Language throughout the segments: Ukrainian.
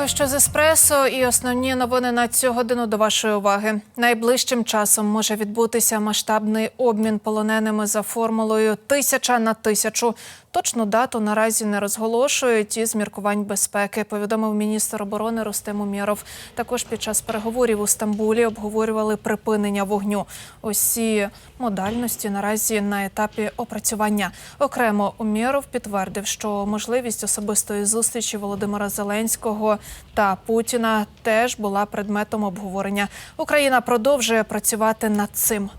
Дякую, що з еспресо. І основні новини на цю годину до вашої уваги. Найближчим часом може відбутися масштабний обмін полоненими за формулою тисяча на тисячу. Точну дату наразі не розголошують із міркувань безпеки. Повідомив міністр оборони Рустем Умєров. Також під час переговорів у Стамбулі обговорювали припинення вогню. Усі модальності наразі на етапі опрацювання. Окремо Умєров підтвердив, що можливість особистої зустрічі Володимира Зеленського та Путіна теж була предметом обговорення. Україна продовжує працювати над цим.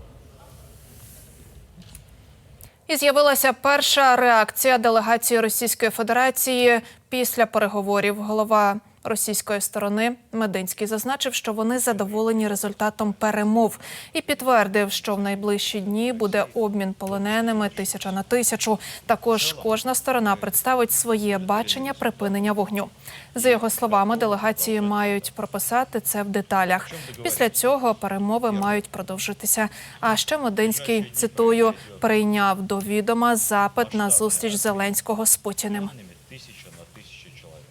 І з'явилася перша реакція делегації Російської Федерації після переговорів. Голова російської сторони Мединський зазначив, що вони задоволені результатом перемов і підтвердив, що в найближчі дні буде обмін полоненими тисяча на тисячу. Також кожна сторона представить своє бачення припинення вогню. За його словами, делегації мають прописати це в деталях. Після цього перемови мають продовжитися. А ще Мединський цитую прийняв до відома запит на зустріч Зеленського з Путіним. тисяча на тисячу чоловік.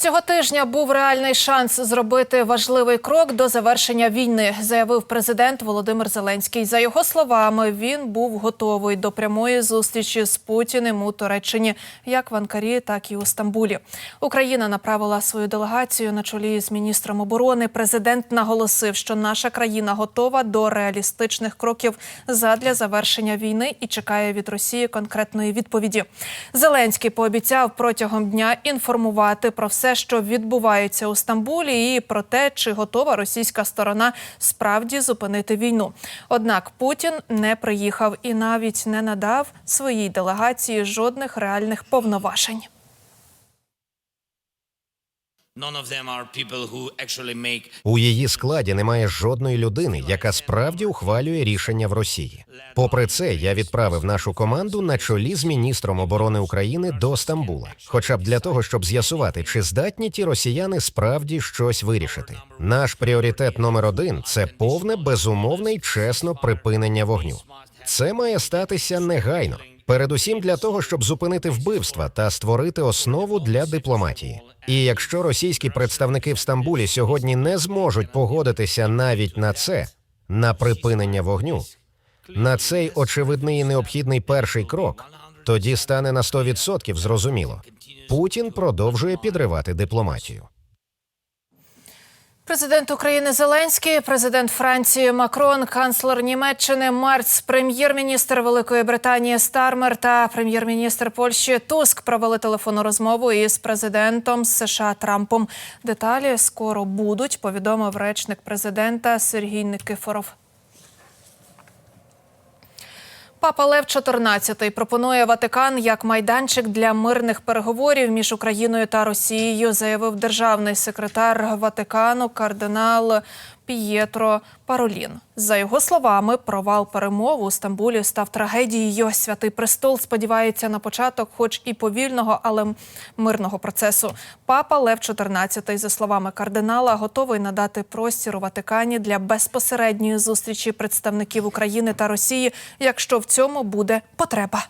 Цього тижня був реальний шанс зробити важливий крок до завершення війни, заявив президент Володимир Зеленський. За його словами, він був готовий до прямої зустрічі з Путіним у Туреччині, як в Анкарі, так і у Стамбулі. Україна направила свою делегацію на чолі з міністром оборони. Президент наголосив, що наша країна готова до реалістичних кроків задля завершення війни і чекає від Росії конкретної відповіді. Зеленський пообіцяв протягом дня інформувати про все, що відбувається у Стамбулі, і про те, чи готова російська сторона справді зупинити війну. Однак Путін не приїхав і навіть не надав своїй делегації жодних реальних повноважень. У її складі немає жодної людини, яка справді ухвалює рішення в Росії. Попри це, я відправив нашу команду на чолі з міністром оборони України до Стамбула, хоча б для того, щоб з'ясувати, чи здатні ті росіяни справді щось вирішити. Наш пріоритет номер один це повне, безумовне й чесно припинення вогню. Це має статися негайно. Передусім для того, щоб зупинити вбивства та створити основу для дипломатії. І якщо російські представники в Стамбулі сьогодні не зможуть погодитися навіть на це, на припинення вогню, на цей очевидний і необхідний перший крок, тоді стане на 100% зрозуміло. Путін продовжує підривати дипломатію. Президент України Зеленський, президент Франції Макрон, канцлер Німеччини Марц, прем'єр-міністр Великої Британії Стармер та прем'єр-міністр Польщі Туск провели телефонну розмову із президентом США Трампом. Деталі скоро будуть. Повідомив речник президента Сергій Никифоров. Папа Лев XIV пропонує Ватикан як майданчик для мирних переговорів між Україною та Росією, заявив державний секретар Ватикану кардинал Пієтро Паролін. За його словами, провал перемов у Стамбулі став трагедією. Святий престол сподівається на початок, хоч і повільного, але мирного процесу. Папа Лев XIV, за словами кардинала, готовий надати простір у Ватикані для безпосередньої зустрічі представників України та Росії, якщо в цьому буде потреба.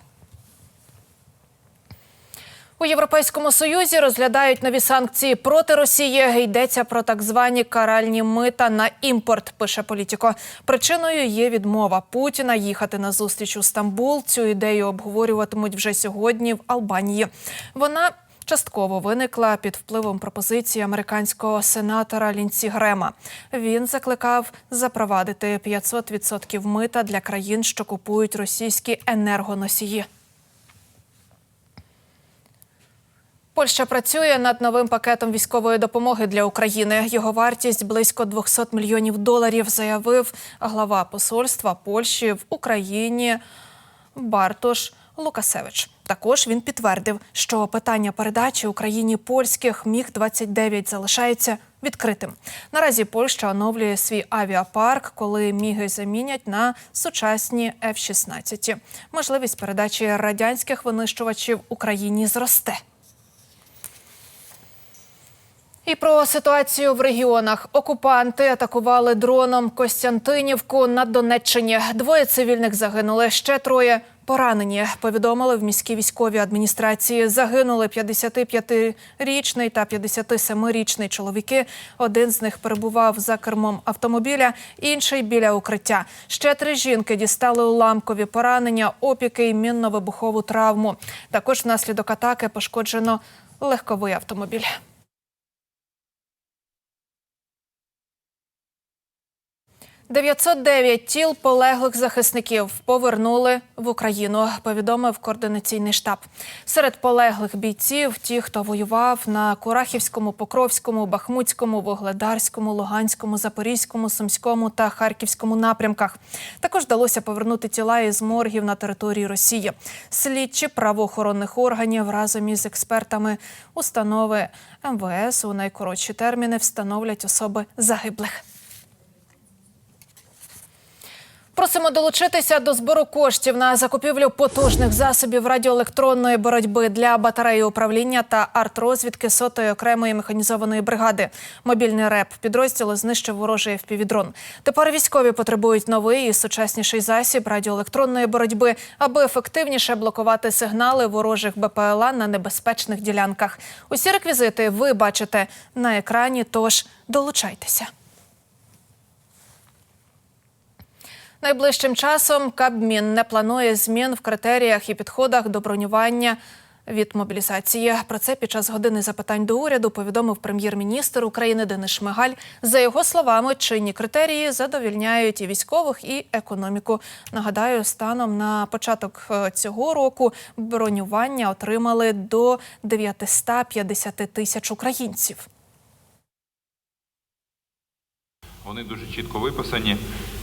У Європейському Союзі розглядають нові санкції проти Росії. Йдеться про так звані каральні мита на імпорт. Пише політико. Причиною є відмова Путіна їхати на зустріч у Стамбул. Цю ідею обговорюватимуть вже сьогодні в Албанії. Вона частково виникла під впливом пропозиції американського сенатора Лінсі Грема. Він закликав запровадити 500% мита для країн, що купують російські енергоносії. Польща працює над новим пакетом військової допомоги для України. Його вартість близько 200 мільйонів доларів, заявив глава посольства Польщі в Україні Бартош Лукасевич. Також він підтвердив, що питання передачі Україні польських міг 29 залишається відкритим. Наразі Польща оновлює свій авіапарк, коли міги замінять на сучасні F-16. Можливість передачі радянських винищувачів Україні зросте. І про ситуацію в регіонах окупанти атакували дроном Костянтинівку на Донеччині. Двоє цивільних загинули, ще троє поранені. Повідомили в міській військовій адміністрації. Загинули 55-річний та 57-річний чоловіки. Один з них перебував за кермом автомобіля, інший біля укриття. Ще три жінки дістали уламкові поранення, опіки і мінно-вибухову травму. Також внаслідок атаки пошкоджено легковий автомобіль. «909 тіл полеглих захисників повернули в Україну, повідомив координаційний штаб. Серед полеглих бійців ті, хто воював на Курахівському, Покровському, Бахмутському, Вогледарському, Луганському, Запорізькому, Сумському та Харківському напрямках. Також вдалося повернути тіла із моргів на території Росії. Слідчі правоохоронних органів разом із експертами установи МВС у найкоротші терміни встановлять особи загиблих. Просимо долучитися до збору коштів на закупівлю потужних засобів радіоелектронної боротьби для батареї управління та артрозвідки сотої окремої механізованої бригади. Мобільний реп підрозділу знищив ворожий впівдрон. Тепер військові потребують новий і сучасніший засіб радіоелектронної боротьби, аби ефективніше блокувати сигнали ворожих БПЛА на небезпечних ділянках. Усі реквізити ви бачите на екрані. Тож долучайтеся. Найближчим часом Кабмін не планує змін в критеріях і підходах до бронювання від мобілізації. Про це під час години запитань до уряду повідомив прем'єр-міністр України Денис Шмигаль. За його словами, чинні критерії задовільняють і військових, і економіку. Нагадаю, станом на початок е, цього року бронювання отримали до 950 тисяч українців. Вони дуже чітко виписані,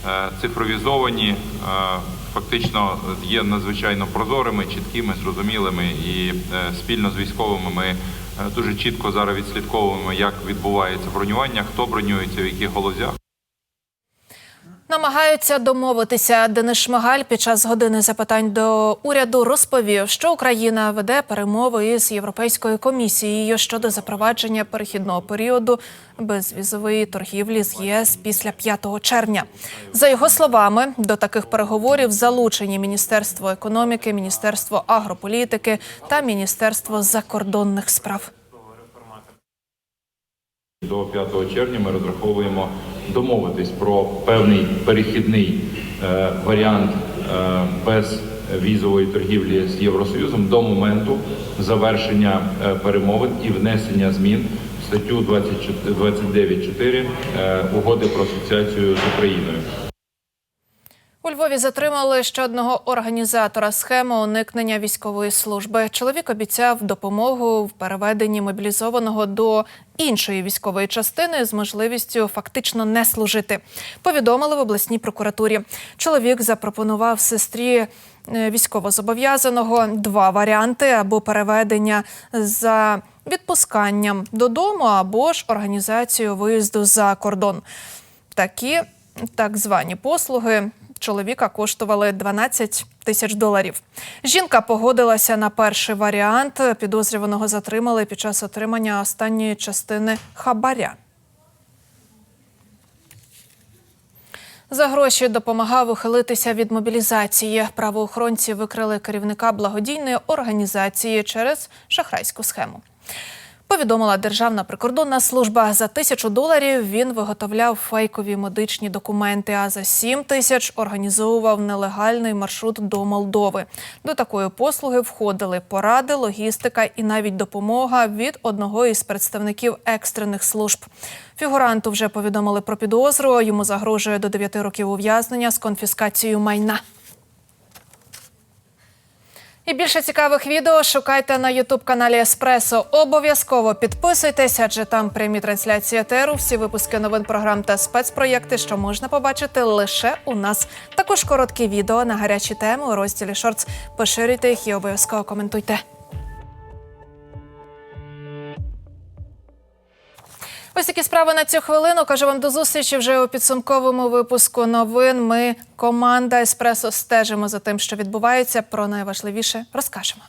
е, цифровізовані, е, фактично є надзвичайно прозорими, чіткими, зрозумілими. І е, спільно з військовими ми дуже чітко зараз відслідковуємо, як відбувається бронювання, хто бронюється, в яких галузях. Намагаються домовитися. Денис Шмигаль під час години запитань до уряду розповів, що Україна веде перемови із Європейською комісією щодо запровадження перехідного періоду безвізової торгівлі з ЄС після 5 червня. За його словами, до таких переговорів залучені Міністерство економіки, Міністерство агрополітики та Міністерство закордонних справ. До 5 червня ми розраховуємо домовитись про певний перехідний е, варіант е, без візової торгівлі з Євросоюзом до моменту завершення е, перемовин і внесення змін в статтю 29.4 е, угоди про асоціацію з Україною. У Львові затримали ще одного організатора схеми уникнення військової служби. Чоловік обіцяв допомогу в переведенні мобілізованого до іншої військової частини з можливістю фактично не служити. Повідомили в обласній прокуратурі. Чоловік запропонував сестрі е, військовозобов'язаного два варіанти або переведення за відпусканням додому, або ж організацію виїзду за кордон. Такі так звані послуги чоловіка коштували 12 тисяч доларів. Жінка погодилася на перший варіант. Підозрюваного затримали під час отримання останньої частини хабаря. За гроші допомагав ухилитися від мобілізації. Правоохоронці викрили керівника благодійної організації через шахрайську схему. Повідомила Державна прикордонна служба. За тисячу доларів він виготовляв фейкові медичні документи, а за сім тисяч організовував нелегальний маршрут до Молдови. До такої послуги входили поради, логістика і навіть допомога від одного із представників екстрених служб. Фігуранту вже повідомили про підозру. Йому загрожує до 9 років ув'язнення з конфіскацією майна. І більше цікавих відео шукайте на Ютуб каналі Еспресо. Обов'язково підписуйтесь, адже там прямі трансляції ТРУ, всі випуски новин програм та спецпроєкти, що можна побачити лише у нас. Також короткі відео на гарячі теми у розділі Шортс. Поширюйте їх і обов'язково коментуйте. Ось такі справи на цю хвилину. Кажу вам до зустрічі вже у підсумковому випуску новин. Ми команда Еспресо стежимо за тим, що відбувається. Про найважливіше розкажемо.